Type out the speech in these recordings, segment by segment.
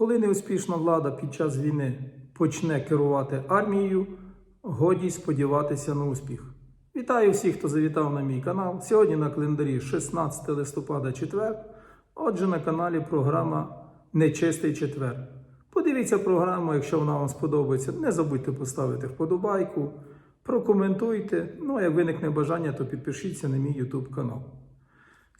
Коли неуспішна влада під час війни почне керувати армією, годі сподіватися на успіх. Вітаю всіх, хто завітав на мій канал. Сьогодні на календарі 16 листопада четвер. Отже, на каналі програма Нечистий четвер. Подивіться програму, якщо вона вам сподобається. Не забудьте поставити вподобайку, прокоментуйте. Ну а як виникне бажання, то підпишіться на мій YouTube канал.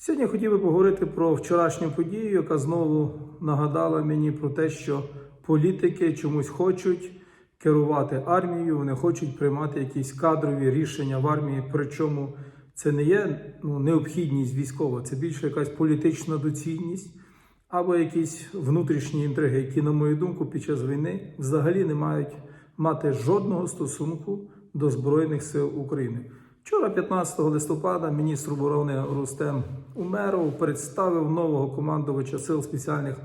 Сьогодні я хотів би поговорити про вчорашню подію, яка знову нагадала мені про те, що політики чомусь хочуть керувати армією, вони хочуть приймати якісь кадрові рішення в армії. Причому це не є ну, необхідність військова, це більше якась політична доцільність або якісь внутрішні інтриги, які, на мою думку, під час війни взагалі не мають мати жодного стосунку до Збройних сил України. Вчора, 15 листопада, міністр оборони Рустем Умеров представив нового командувача сил спеціальних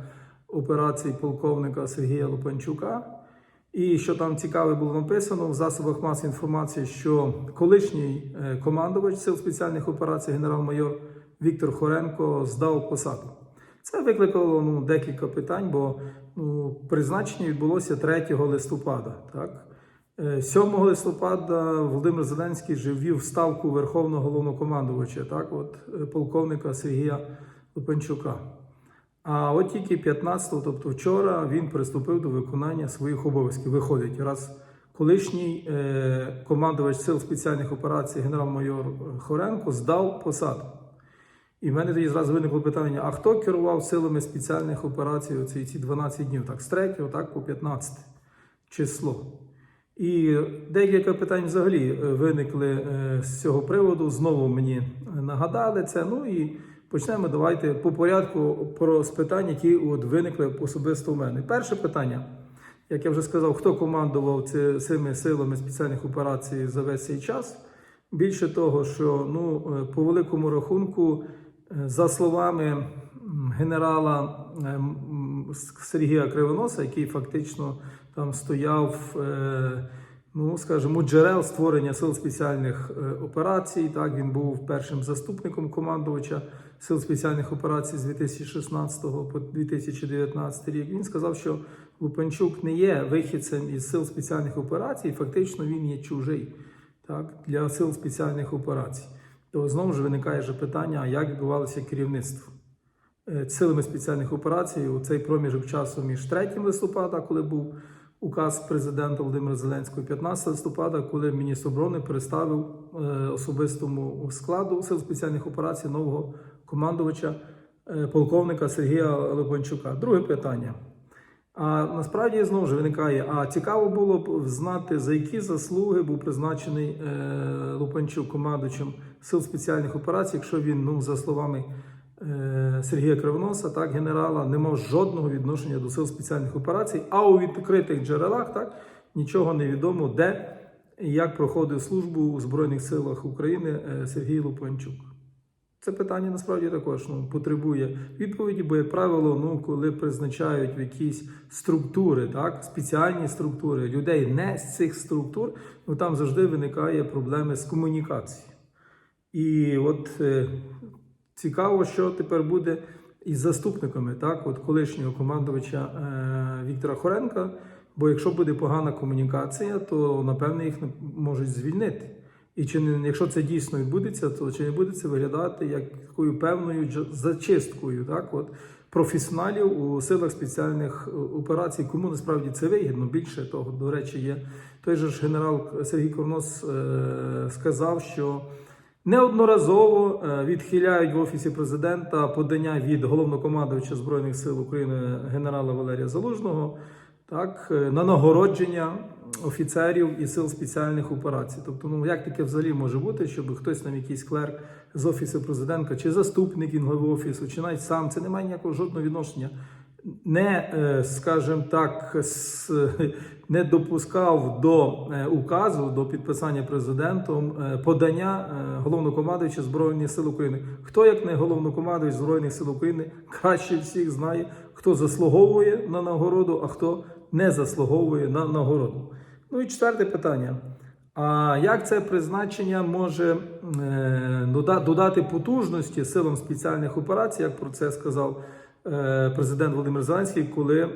операцій полковника Сергія Лупанчука. І що там цікаве було написано в засобах масової інформації, що колишній е, командувач сил спеціальних операцій генерал-майор Віктор Хоренко здав посаду. Це викликало ну, декілька питань, бо ну, призначення відбулося 3 листопада. Так? Е, 7 листопада Володимир Зеленський же ввів ставку Верховного головнокомандувача, так, от, е, полковника Сергія Лупанчука. А от тільки 15-го, тобто вчора, він приступив до виконання своїх обов'язків. Виходить, раз колишній е, командувач сил спеціальних операцій генерал-майор Хоренко здав посаду. І в мене тоді зразу виникло питання: а хто керував силами спеціальних операцій оці ці 12 днів? Так, з 3 так по 15 число. І декілька питань взагалі е, виникли е, з цього приводу. Знову мені нагадали це. Ну і почнемо давайте по порядку про з питань, які от виникли особисто у мене. Перше питання, як я вже сказав, хто командував цими силами спеціальних операцій за весь цей час. Більше того, що ну, е, по великому рахунку, за словами генерала е, Сергія Кривоноса, який фактично там стояв, е, ну скажімо, джерел створення сил спеціальних е, операцій. Так він був першим заступником командувача сил спеціальних операцій з 2016 по 2019 рік. Він сказав, що Лупанчук не є вихідцем із сил спеціальних операцій, фактично він є чужий так, для сил спеціальних операцій. То знову ж виникає же питання, як відбувалося керівництво силами спеціальних операцій у цей проміжок часу між 3 листопада, коли був указ президента Володимира Зеленського, і 15 листопада, коли міністр оборони представив е, особистому складу сил спеціальних операцій нового командувача е, полковника Сергія Лепончука. Друге питання. А насправді знову ж виникає: а цікаво було б знати, за які заслуги був призначений е, Лупанчук командувачем сил спеціальних операцій, якщо він, ну за словами е, Сергія Кривоноса, так, генерала, не мав жодного відношення до сил спеціальних операцій, а у відкритих джерелах так нічого не відомо, де і як проходив службу у Збройних силах України е, Сергій Лупанчук. Це питання насправді також ну, потребує відповіді, бо, як правило, ну, коли призначають в якісь структури, так, спеціальні структури людей не з цих структур, ну там завжди виникає проблеми з комунікацією. І от е, цікаво, що тепер буде із заступниками, так, от колишнього командувача е, Віктора Хоренка. Бо якщо буде погана комунікація, то напевне їх можуть звільнити. І чи не якщо це дійсно відбудеться, то чи не буде це виглядати як такою певною зачисткою, так от професіоналів у силах спеціальних е, операцій, кому насправді це вигідно. Більше того, до речі, є той же ж генерал Сергій Корнос е, сказав, що неодноразово е, відхиляють в офісі президента подання від головнокомандувача збройних сил України генерала Валерія Залужного так, е, на нагородження офіцерів і сил спеціальних операцій. Тобто, ну як таке взагалі може бути, щоб хтось там якийсь клерк з офісу президента, чи заступник він голови офісу, чи навіть сам це не має ніякого жодного відношення. Не, е, скажімо так, не допускав до е, указу, до підписання президентом е, подання головнокомандуюча Збройних сил України. Хто, як не головнокомандуюч Збройних сил України, краще всіх знає, хто заслуговує на нагороду, а хто не заслуговує на нагороду. Ну і четверте питання. А як це призначення може додати потужності силам спеціальних операцій, як про це сказав президент Володимир Зеленський, коли е,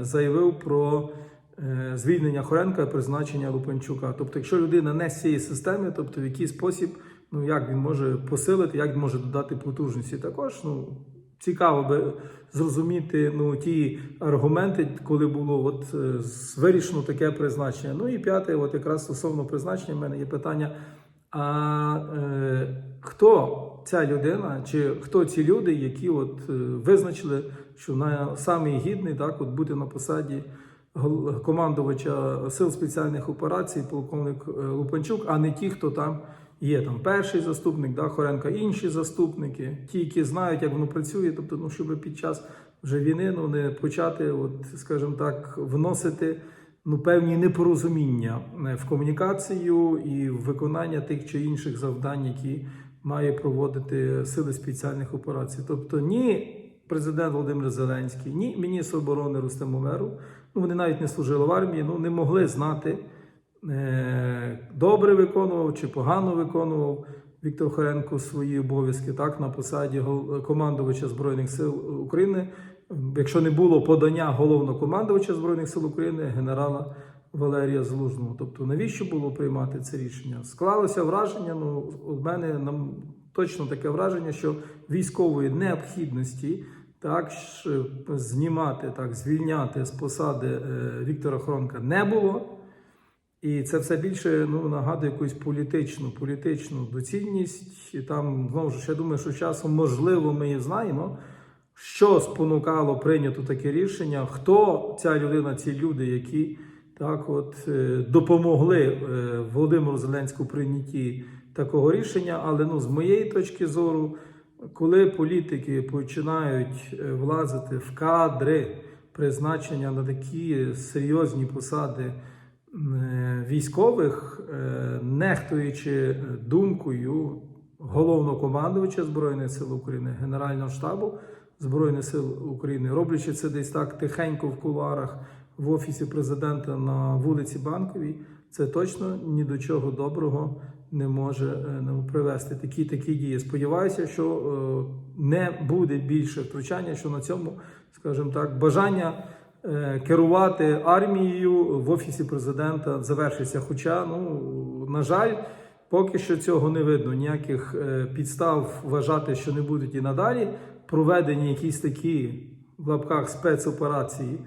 заявив про е, звільнення Хоренка і призначення Лупанчука. Тобто, якщо людина не з цієї системи, тобто в який спосіб, ну як він може посилити, як він може додати потужності, також ну. Цікаво би зрозуміти ну, ті аргументи, коли було от, е, вирішено таке призначення. Ну і п'яте, от якраз стосовно призначення, в мене є питання: а е, хто ця людина, чи хто ці люди, які от, е, визначили, що на самий гідний так, от, бути на посаді командувача сил спеціальних операцій, полковник е, Лупанчук, а не ті, хто там є. Там перший заступник, да, Хоренка, інші заступники, ті, які знають, як воно працює, тобто, ну, щоб під час вже війни ну, не почати, от, скажімо так, вносити ну, певні непорозуміння е, в комунікацію і в виконання тих чи інших завдань, які має проводити сили спеціальних операцій. Тобто, ні президент Володимир Зеленський, ні міністр оборони Рустем Умеров, ну вони навіть не служили в армії, ну не могли знати, е, добре виконував чи погано виконував Віктор Хоренко свої обов'язки так на посаді командувача Збройних сил України. Якщо не було подання головнокомандувача Збройних сил України, генерала Валерія Залужного. Тобто, навіщо було приймати це рішення? Склалося враження. Ну, у мене нам точно таке враження, що військової необхідності так знімати, так звільняти з посади е, Віктора Хронка не було. І це все більше ну, нагадує якусь політичну, політичну доцільність. І там знову ж я думаю, що часом можливо ми і знаємо, що спонукало прийнято таке рішення, хто ця людина, ці люди, які так от е, допомогли е, Володимиру Зеленському прийнятті такого рішення. Але ну, з моєї точки зору, коли політики починають е, влазити в кадри призначення на такі серйозні посади військових, нехтуючи думкою головнокомандувача Збройних сил України, Генерального штабу Збройних сил України, роблячи це десь так тихенько в кулуарах в офісі президента на вулиці Банковій, це точно ні до чого доброго не може е, привести такі такі дії. Сподіваюся, що е, не буде більше втручання, що на цьому, скажімо так, бажання е, керувати армією в офісі президента завершиться. Хоча, ну на жаль, поки що цього не видно. Ніяких підстав вважати, що не будуть і надалі проведені якісь такі в лапках спецоперації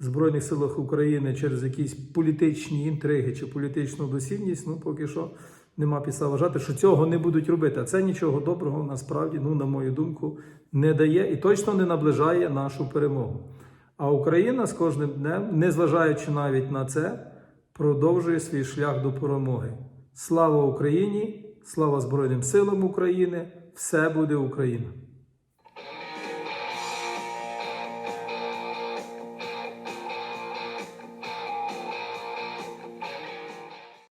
Збройних силах України через якісь політичні інтриги чи політичну доцільність. Ну поки що нема підстав вважати, що цього не будуть робити. А це нічого доброго насправді, ну на мою думку, не дає і точно не наближає нашу перемогу. А Україна з кожним днем, незважаючи навіть на це, продовжує свій шлях до перемоги. Слава Україні! Слава Збройним силам України! Все буде Україна!